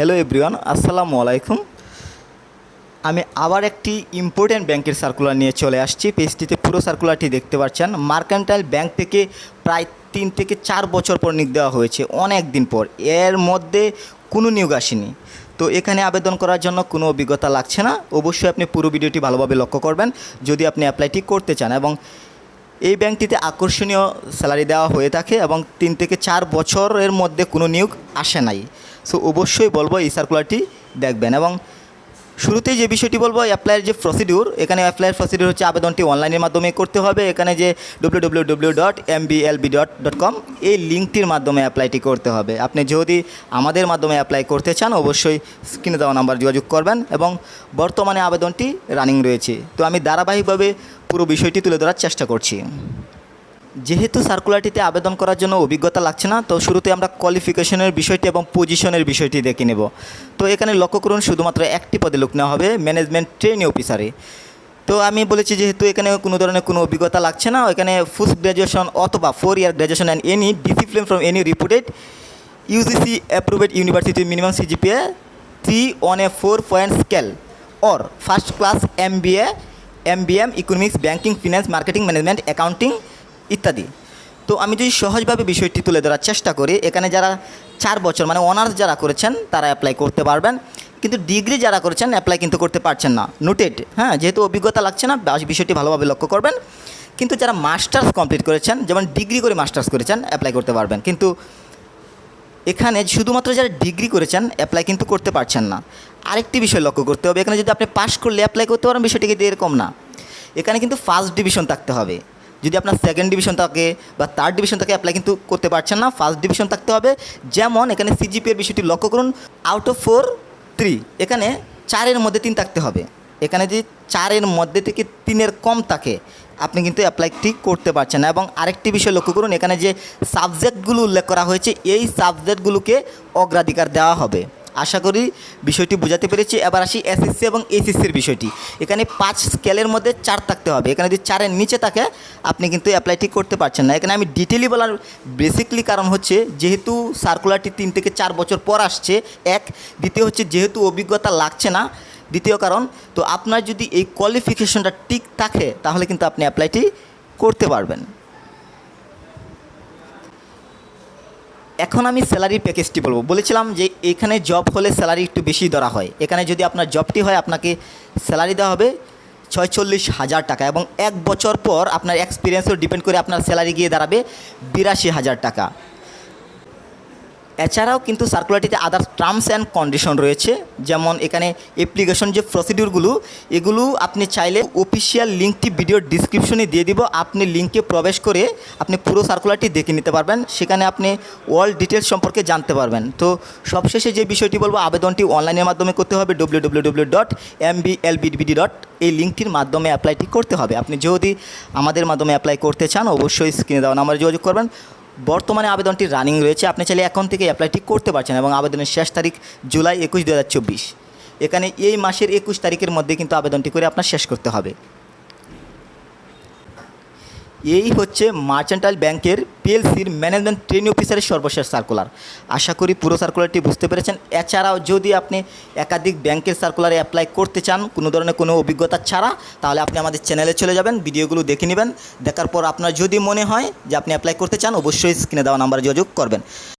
Hello everyone আসসালামু আলাইকুম আমি আবার একটি ইম্পর্ট্যান্ট ব্যাংকের সার্কুলার নিয়ে চলে আসছি। পেজটিতে পুরো সার্কুলারটি দেখতে পাচ্ছেন। মার্কান্টাইল ব্যাংক থেকে প্রায় তিন থেকে চার বছর পর নিয়োগ দেওয়া হয়েছে। অনেক দিন পর। এর মধ্যে কোনো নিয়োগ আসেনি। তো এখানে আবেদন করার জন্য কোনো অভিজ্ঞতা লাগছে না। অবশ্যই আপনি পুরো ভিডিওটি ভালোভাবে লক্ষ্য করবেন। যদি আপনি অ্যাপ্লাইটি করতে চান এবং এই ব্যাংকটিতে আকর্ষণীয় স্যালারি দেওয়া হয়ে থাকে এবং তিন থেকে চার বছরের মধ্যে কোনো নিয়োগ আসে নাই। সো অবশ্যই বলব এই সার্কুলারটি দেখবেন এবং শুরুতেই যে বিষয়টি বলব অ্যাপ্লাইয়ের যে প্রসিডিউর এখানে অ্যাপ্লাইয়ের প্রসিডিউর হচ্ছে আবেদনটি অনলাইনের মাধ্যমে করতে হবে। এখানে যে W dot dot dot com এই লিঙ্কটির মাধ্যমে অ্যাপ্লাইটি করতে হবে। আপনি যদি আমাদের মাধ্যমে অ্যাপ্লাই করতে চান, অবশ্যই স্ক্রিনে দেওয়া নাম্বার যোগাযোগ করবেন এবং বর্তমানে আবেদনটি রানিং রয়েছে। তো আমি ধারাবাহিকভাবে পুরো বিষয়টি তুলে ধরার চেষ্টা করছি। যেহেতু সার্কুলারটিতে আবেদন করার জন্য অভিজ্ঞতা লাগছে না, তো শুরুতে আমরা কোয়ালিফিকেশনের বিষয়টি এবং পজিশনের বিষয়টি দেখে নেব। তো এখানে লক্ষ্য করুন, শুধুমাত্র একটি পদে লোক নেওয়া হবে ম্যানেজমেন্ট ট্রেনিং অফিসারে তো আমি বলেছি যেহেতু এখানে কোনো ধরনের কোনো অভিজ্ঞতা লাগছে না, এখানে পোস্ট গ্র্যাজুয়েশন অথবা four year graduation and any discipline from any reputed UGC approved university minimum CGPA three on a four point scale or first class M B A M B M economics banking finance marketing management accounting ইত্যাদি। তো আমি যদি সহজভাবে বিষয়টি তুলে ধরার চেষ্টা করি, এখানে যারা চার বছর মানে অনার্স যারা করেছেন, তারা অ্যাপ্লাই করতে পারবেন। কিন্তু ডিগ্রি যারা করেছেন অ্যাপ্লাই কিন্তু করতে পারছেন না। নোটেড হ্যাঁ? যেহেতু অভিজ্ঞতা লাগছে না বিষয়টি ভালোভাবে লক্ষ্য করবেন। কিন্তু যারা মাস্টার্স কমপ্লিট করেছেন, যেমন ডিগ্রি করে মাস্টার্স করেছেন অ্যাপ্লাই করতে পারবেন। কিন্তু এখানে শুধুমাত্র যারা ডিগ্রি করেছেন অ্যাপ্লাই কিন্তু করতে পারছেন না। আরেকটি বিষয় লক্ষ্য করতে হবে। এখানে যদি আপনি পাশ করলে অ্যাপ্লাই করতে পারেন বিষয়টি কিন্তু এরকম না। এখানে কিন্তু ফার্স্ট ডিভিশন থাকতে হবে। যদি আপনার সেকেন্ড ডিভিশন থাকে বা থার্ড ডিভিশন থাকে অ্যাপ্লাই কিন্তু করতে পারছেন না। ফার্স্ট ডিভিশন থাকতে হবে। যেমন এখানে সিজিপিএর বিষয়টি লক্ষ্য করুন। আউট অফ ফোর থ্রি এখানে চারের মধ্যে তিন থাকতে হবে। এখানে যদি চারের মধ্যে থেকে তিনের কম থাকে, আপনি কিন্তু অ্যাপ্লাইটি করতে পারছেন না। এবং আরেকটি বিষয় লক্ষ্য করুন, এখানে যে সাবজেক্টগুলো উল্লেখ করা হয়েছে, এই সাবজেক্টগুলোকে অগ্রাধিকার দেওয়া হবে। আশা করি বিষয়টি বোঝাতে পেরেছি। এবার আসি এসএসসি এবং এইচএসসির বিষয়টি। এখানে পাঁচ স্কেলের মধ্যে চার থাকতে হবে। এখানে যদি চারের নিচে থাকে, আপনি কিন্তু অ্যাপ্লাইটি করতে পারছেন না। এখানে আমি ডিটেলি বলার বেসিকলি কারণ হচ্ছে, যেহেতু সার্কুলারটি তিন থেকে চার বছর পর আসছে, এক। দ্বিতীয় হচ্ছে, যেহেতু অভিজ্ঞতা লাগছে না, দ্বিতীয় কারণ, তো আপনার যদি এই কোয়ালিফিকেশনটা ঠিক থাকে, তাহলে কিন্তু আপনি অ্যাপ্লাইটি করতে পারবেন। এখন আমি স্যালারি প্যাকেজটি বলব। বলেছিলাম যে এখানে জব হলে স্যালারি একটু বেশি ধরা হয়। এখানে যদি আপনার জবটি হয়, আপনাকে স্যালারি দেওয়া হবে ছয়চল্লিশ হাজার টাকা এবং এক বছর পর আপনার এক্সপিরিয়েন্সও ডিপেন্ড করে আপনার স্যালারি গিয়ে দাঁড়াবে বিরাশি হাজার টাকা। এছাড়াও কিন্তু সার্কুলারটিতে আদার টার্মস অ্যান্ড কন্ডিশন রয়েছে, যেমন এখানে অ্যাপ্লিকেশন যে প্রসিডিউরগুলো এগুলো আপনি চাইলে অফিসিয়াল লিঙ্কটি ভিডিওর ডিসক্রিপশনে দিয়ে দিব। আপনি লিঙ্কে প্রবেশ করে আপনি পুরো সার্কুলারটি দেখে নিতে পারবেন। সেখানে আপনি অল ডিটেলস সম্পর্কে জানতে পারবেন। তো সবশেষে যে বিষয়টি বলব, আবেদনটি অনলাইনের মাধ্যমে করতে হবে। W dot M B L dot এই লিঙ্কটির মাধ্যমে অ্যাপ্লাইটি করতে হবে। আপনি যদি আমাদের মাধ্যমে অ্যাপ্লাই করতে চান, অবশ্যই স্ক্রিনে দেওয়া নাম্বারে যোগাযোগ করবেন। বর্তমানে আবেদনটি রানিং রয়েছে। আপনি চাইলে এখন থেকে অ্যাপ্লাইটি করতে পারছেন এবং আবেদনের শেষ তারিখ জুলাই একুশ দু এখানে এই মাসের একুশ তারিখের মধ্যে কিন্তু আবেদনটি করে আপনার শেষ করতে হবে। এই হচ্ছে মার্চেন্টাইল ব্যাংকের পিএলসির ম্যানেজমেন্ট ট্রেনিং অফিসারের সর্বশেষ সার্কুলার আশা করি পুরো সার্কুলারটি বুঝতে পেরেছেন। এছাড়াও যদি আপনি একাধিক ব্যাংকের সার্কুলারে অ্যাপ্লাই করতে চান, কোনো ধরনের কোনো অভিজ্ঞতা ছাড়া, তাহলে আপনি আমাদের চ্যানেলে চলে যাবেন, ভিডিওগুলো দেখে নেবেন। দেখার পর আপনার যদি মনে হয় যে আপনি অ্যাপ্লাই করতে চান, অবশ্যই স্ক্রিনে দেওয়া নাম্বারে যোগাযোগ করবেন।